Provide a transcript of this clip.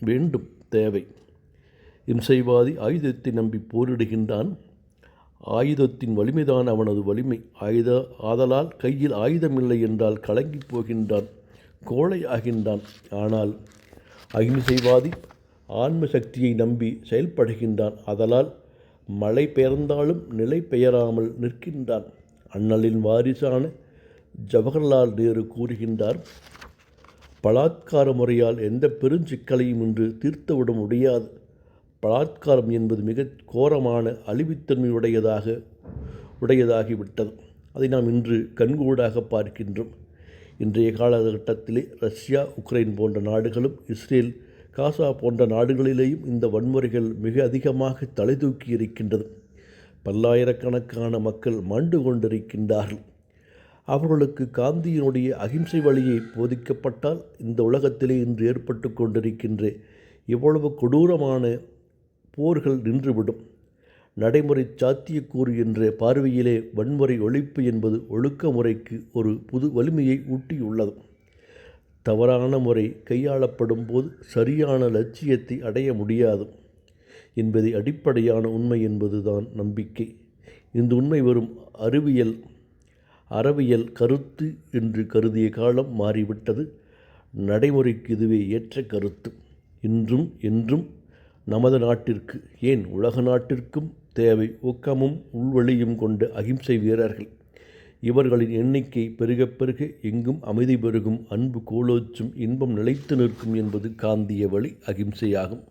வேண்டும் தேவை. இம்சைவாதி ஆயுதத்தை நம்பி போரிடுகின்றான். ஆயுதத்தின் வலிமைதான் அவனது வலிமை. ஆயுத ஆதலால் கையில் ஆயுதமில்லை என்றால் கலங்கிப் போகின்றான் கோழை ஆகின்றான். ஆனால் அகிம்சைவாதி ஆன்ம சக்தியை நம்பி செயல்படுகின்றான். அதலால் மழை பெயர்ந்தாலும் நிலை பெயராமல் நிற்கின்றான். அண்ணலின் வாரிசான ஜவஹர்லால் நேரு கூறுகின்றார் பலாத்கார முறையால் எந்த பெருஞ்சிக்கலையும் இன்று தீர்த்துவிட முடியாது. பலாத்காரம் என்பது மிக கோரமான அழிவுத்தன்மையுடையதாக உடையதாகிவிட்டது. அதை நாம் இன்று கண்கூடாக பார்க்கின்றோம். இன்றைய காலகட்டத்திலே ரஷ்யா உக்ரைன் போன்ற நாடுகளும் இஸ்ரேல் காசா போன்ற நாடுகளிலேயும் இந்த வன்முறைகள் மிக அதிகமாக தலை தூக்கி இருக்கின்றது. பல்லாயிரக்கணக்கான மக்கள் மண்டு கொண்டிருக்கின்றார்கள். அவர்களுக்கு காந்தியினுடைய அகிம்சை வழியை போதிக்கப்பட்டால் இந்த உலகத்திலே இன்று ஏற்பட்டு கொண்டிருக்கின்ற இவ்வளவு கொடூரமான போர்கள் நின்றுவிடும். நடைமுறை சாத்தியக்கூறு என்ற பார்வையிலே வன்முறை ஒழிப்பு என்பது ஒழுக்க முறைக்கு ஒரு புது வலிமையை ஊட்டியுள்ளது. தவறான முறை கையாளப்படும் போது சரியான லட்சியத்தை அடைய முடியாது. என்பதை அடிப்படையான உண்மை என்பதுதான் நம்பிக்கை. இந்த உண்மை வரும் அறிவியல் அறவியல் கருத்து என்று கருதிய காலம் மாறிவிட்டது. நடைமுறைக்கு இதுவே ஏற்ற கருத்து. இன்றும் என்றும் நமது நாட்டிற்கு ஏன் உலக நாட்டிற்கும் தேவை ஊக்கமும் உள்வழியும் கொண்ட அகிம்சை வீரர்கள். இவர்களின் எண்ணிக்கை பெருக பெருக எங்கும் அமைதி பெருகும் அன்பு கோலோச்சும் இன்பம் நிலைத்து நிற்கும் என்பது காந்திய வழி அகிம்சையாகும்.